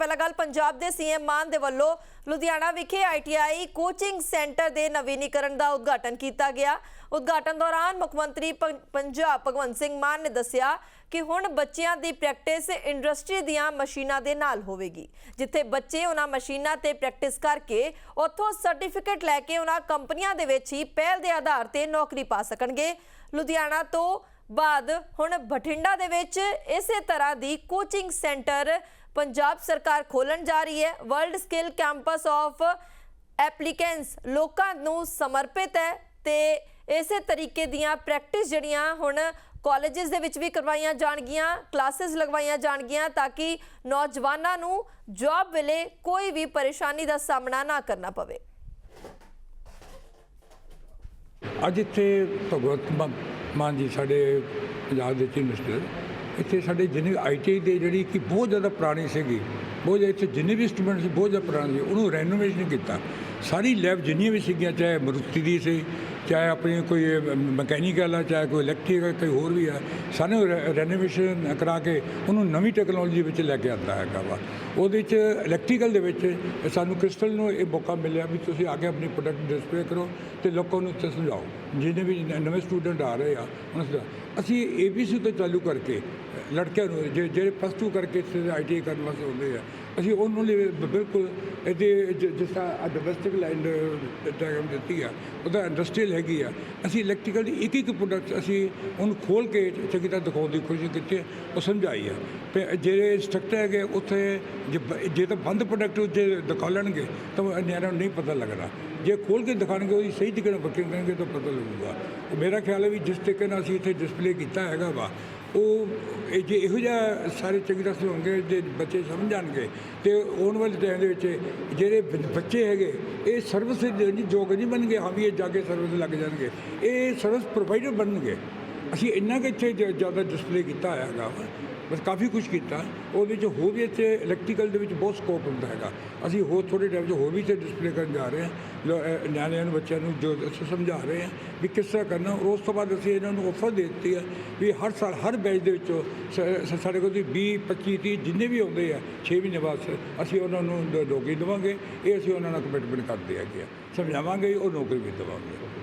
ਪਹਿਲਾਂ ਗੱਲ ਪੰਜਾਬ ਦੇ ਸੀਐਮ ਮਾਨ ਦੇ ਵੱਲੋਂ ਲੁਧਿਆਣਾ ਵਿਖੇ ਆਈਟੀਆਈ ਕੋਚਿੰਗ ਸੈਂਟਰ ਦੇ ਨਵੀਨੀਕਰਨ ਦਾ ਉਦਘਾਟਨ ਕੀਤਾ ਗਿਆ। ਉਦਘਾਟਨ ਦੌਰਾਨ ਮੁੱਖ ਮੰਤਰੀ ਪੰ- ਪੰਜਾਬ ਭਗਵੰਤ ਸਿੰਘ ਮਾਨ ਨੇ ਦੱਸਿਆ ਕਿ ਹੁਣ ਬੱਚਿਆਂ ਦੀ ਪ੍ਰੈਕਟਿਸ ਇੰਡਸਟਰੀ ਦੀਆਂ ਮਸ਼ੀਨਾਂ ਦੇ ਨਾਲ ਹੋਵੇਗੀ। ਜਿੱਥੇ ਬੱਚੇ ਉਹਨਾਂ ਮਸ਼ੀਨਾਂ ਤੇ ਪ੍ਰੈਕਟਿਸ ਕਰਕੇ ਉੱਥੋਂ ਸਰਟੀਫਿਕੇਟ ਲੈ ਕੇ ਉਹਨਾਂ ਕੰਪਨੀਆਂ ਦੇ ਵਿੱਚ ਹੀ ਪਹਿਲ ਦੇ ਆਧਾਰ ਤੇ ਨੌਕਰੀ ਪਾ ਸਕਣਗੇ। ਲੁਧਿਆਣਾ ਤੋਂ ਬਾਅਦ ਹੁਣ ਬਠਿੰਡਾ ਦੇ ਵਿੱਚ ਇਸੇ ਤਰ੍ਹਾਂ ਦੀ ਕੋਚਿੰਗ ਸੈਂਟਰ ਪੰਜਾਬ ਸਰਕਾਰ ਖੋਲਣ ਜਾ ਰਹੀ ਹੈ। World skill campus of applicants ਲੋਕਾਂ ਨੂੰ ਸਮਰਪਿਤ ਹੈ ਤੇ ਇਸੇ ਤਰੀਕੇ ਦੀਆਂ ਪ੍ਰੈਕਟਿਸ ਜਿਹੜੀਆਂ ਹੁਣ ਕਾਲਜਸ ਦੇ ਵਿੱਚ ਵੀ ਕਰਵਾਈਆਂ ਜਾਣਗੀਆਂ ਕਲਾਸਿਸ ਲਗਵਾਈਆਂ ਜਾਣਗੀਆਂ ਤਾਂ ਕਿ ਨੌਜਵਾਨਾਂ ਨੂੰ ਜੌਬ ਵੇਲੇ ਕੋਈ ਵੀ ਪਰੇਸ਼ਾਨੀ ਦਾ ਸਾਹਮਣਾ ਨਾ ਕਰਨਾ ਪਵੇ। ਅੱਜ ਇੱਥੇ ਭਗਵਤ ਮਾਨ ਜੀ ਸਾਡੇ ਪੰਜਾਬ ਦੇ ਚੀਫ ਮਿਨਿਸਟਰ ਇੱਥੇ ਸਾਡੇ ਜਿੰਨੇ ਆਈਟੀ ਦੇ ਜਿਹੜੀ ਕਿ ਬਹੁਤ ਜ਼ਿਆਦਾ ਪੁਰਾਣੀ ਸੀਗੀ, ਬਹੁਤ ਜ਼ਿਆਦਾ ਇੱਥੇ ਜਿੰਨੇ ਵੀ ਸਟੂਡੈਂਟ ਸੀ, ਬਹੁਤ ਜ਼ਿਆਦਾ ਪੁਰਾਣੇ ਸੀ, ਉਹਨੂੰ ਰੈਨੋਵੇਸ਼ਨ ਕੀਤਾ। ਸਾਰੀ ਲੈਬ ਜਿੰਨੀਆਂ ਵੀ ਸੀਗੀਆਂ, ਚਾਹੇ ਮਰੂਤੀ ਦੀ ਸੀ ਚਾਹੇ ਆਪਣੀ ਕੋਈ ਮਕੈਨੀਕਲ ਆ, ਚਾਹੇ ਕੋਈ ਇਲੈਕਟ੍ਰੀਕਲ ਕੋਈ ਹੋਰ ਵੀ ਆ, ਸਾਨੂੰ ਰੈਨੋਵੇਸ਼ਨ ਕਰਾ ਕੇ ਉਹਨੂੰ ਨਵੀਂ ਟੈਕਨੋਲੋਜੀ ਵਿੱਚ ਲੈ ਕੇ ਆਉਂਦਾ ਹੈਗਾ ਵਾ ਉਹਦੇ 'ਚ ਇਲੈਕਟ੍ਰੀਕਲ ਦੇ ਵਿੱਚ ਸਾਨੂੰ ਕ੍ਰਿਸਟਲ ਨੂੰ ਇਹ ਮੌਕਾ ਮਿਲਿਆ ਵੀ ਤੁਸੀਂ ਆ ਕੇ ਆਪਣੀ ਪ੍ਰੋਡਕਟ ਡਿਸਪਲੇ ਕਰੋ ਤੇ ਲੋਕਾਂ ਨੂੰ ਇੱਥੇ ਸਮਝਾਓ ਜਿਹਨੇ ਵੀ ਨਵੇਂ ਸਟੂਡੈਂਟ ਆ ਰਹੇ ਆ, ਉਹਨਾਂ ਨੂੰ ਸਮਝਾਓ। ਅਸੀਂ ਏਬੀਸੀ ਤੋਂ ਚਾਲੂ ਕਰਕੇ ਲੜਕਿਆਂ ਨੂੰ, ਜੇ- ਜਿਹੜੇ ਪਲੱਸ ਟੂ ਕਰਕੇ ਇੱਥੇ ਆਈਟੀਆਈ ਕਰਨ ਵਾਸਤੇ ਆਉਂਦੇ ਆ ਅਸੀਂ ਉਹਨਾਂ ਲਈ ਬਿਲਕੁਲ ਇਹਦੇ ਜਿਸ ਤਰ੍ਹਾਂ ਡੋਮੈਸਟਿਕ ਲਾਈਨ ਡਾਇਗਰਾਮ ਦਿੱਤੀ ਆ, ਉਹਦਾ ਇੰਡਸਟਰੀਅਲ ਹੈਗੀ ਆ। ਅਸੀਂ ਇਲੈਕਟ੍ਰੀਕਲ ਦੀ ਇੱਕ ਇੱਕ ਪ੍ਰੋਡਕਟ ਅਸੀਂ ਉਹਨੂੰ ਖੋਲ ਕੇ ਚੰਗੀ ਤਰ੍ਹਾਂ ਦਿਖਾਉਣ ਦੀ ਕੋਸ਼ਿਸ਼ ਕੀਤੀ, ਉਹ ਸਮਝਾਈ ਆ। ਤੇ ਜਿਹੜੇ ਇੰਸਟਰਕਟਰ ਹੈਗੇ ਉੱਥੇ ਜੇ ਜੇ ਤਾਂ ਬੰਦ ਪ੍ਰੋਡਕਟ ਜੇ ਦਿਖਾ ਲੈਣਗੇ, ਤਾਂ ਉਹ ਨਿਆਣਿਆਂ ਨੂੰ ਨਹੀਂ ਪਤਾ ਲੱਗਣਾ ਜੇ ਖੋਲ ਕੇ ਦਿਖਾਣਗੇ ਉਹਦੀ ਸਹੀ ਤਰੀਕੇ ਨਾਲ ਵਰਕਿੰਗ ਕਰਨਗੇ ਤਾਂ ਪਤਾ ਲੱਗੂਗਾ। ਮੇਰਾ ਖਿਆਲ ਹੈ ਵੀ ਜਿਸ ਤਰੀਕੇ ਨਾਲ ਅਸੀਂ ਇੱਥੇ ਡਿਸਪਲੇ ਕੀਤਾ ਹੈਗਾ ਵਾ, ਉਹ ਇਹ ਜੇ ਇਹੋ ਜਿਹਾ ਸਾਰੇ ਚੰਗੀ ਤਰ੍ਹਾਂ ਹੋਣਗੇ, ਜੇ ਬੱਚੇ ਸਮਝ ਜਾਣਗੇ, ਤੇ ਆਉਣ ਵਾਲੇ ਟਾਈਮ ਦੇ ਵਿੱਚ ਜਿਹੜੇ ਬੱਚੇ ਹੈਗੇ, ਇਹ ਸਰਵਿਸ ਦੇ ਯੋਗ ਨਹੀਂ ਬਣਨਗੇ, ਹਾਂ ਵੀ ਇਹ ਜਾ ਕੇ ਸਰਵਿਸ ਲੱਗ ਜਾਣਗੇ। ਇਹ ਸਰਵਿਸ ਪ੍ਰੋਵਾਈਡਰ ਬਣਨਗੇ। ਅਸੀਂ ਇੰਨਾ ਕਿ ਇੱਥੇ ਜ- ਜ਼ਿਆਦਾ ਡਿਸਪਲੇ ਕੀਤਾ ਹੋਇਆ ਹੈਗਾ ਵਾ, ਬਸ ਕਾਫੀ ਕੁਝ ਕੀਤਾ। ਉਹਦੇ ਵਿੱਚ ਹੋਰ ਵੀ ਇੱਥੇ ਇਲੈਕਟ੍ਰੀਕਲ ਦੇ ਵਿੱਚ ਬਹੁਤ ਸਕੋਪ ਹੁੰਦਾ ਹੈਗਾ। ਅਸੀਂ ਹੋਰ ਥੋੜੇ ਟਾਈਮ 'ਚ ਹੋਰ ਵੀ ਇੱਥੇ ਡਿਸਪਲੇ ਕਰਨ ਜਾ ਰਹੇ ਹਾਂ। ਲੋ- ਅਹ ਨਿਆਣਿਆਂ ਨੂੰ ਬੱਚਿਆਂ ਨੂੰ ਜੋ ਅਸੀਂ ਸਮਝਾ ਰਹੇ ਹਾਂ ਵੀ ਕਿਸ ਤਰ੍ਹਾਂ ਕਰਨਾ। ਔਰ ਉਸ ਤੋਂ ਬਾਅਦ ਅਸੀਂ ਇਹਨਾਂ ਨੂੰ ਆਫਰ ਦੇ ਦਿੱਤੀ ਹੈ ਵੀ ਹਰ ਸਾਲ, ਹਰ ਬੈਚ ਦੇ ਵਿੱਚੋਂ ਸ- ਸ- ਸਾਡੇ ਕੋਲ ਦੀ 20 25 30 ਜਿੰਨੇ ਵੀ ਆਉਂਦੇ ਆ 6 ਮਹੀਨੇ ਬਾਅਦ ਅਸੀਂ ਉਹਨਾਂ ਨੂੰ ਨੌਕਰੀ ਦੇਵਾਂਗੇ। ਇਹ ਅਸੀਂ ਉਹਨਾਂ ਨਾਲ ਕਮਿਟਮੈਂਟ ਕਰਦੇ ਹੈਗੇ ਆ। ਸਮਝਾਵਾਂਗੇ ਔਰ ਨੌਕਰੀ ਵੀ ਦੇਵਾਂਗੇ।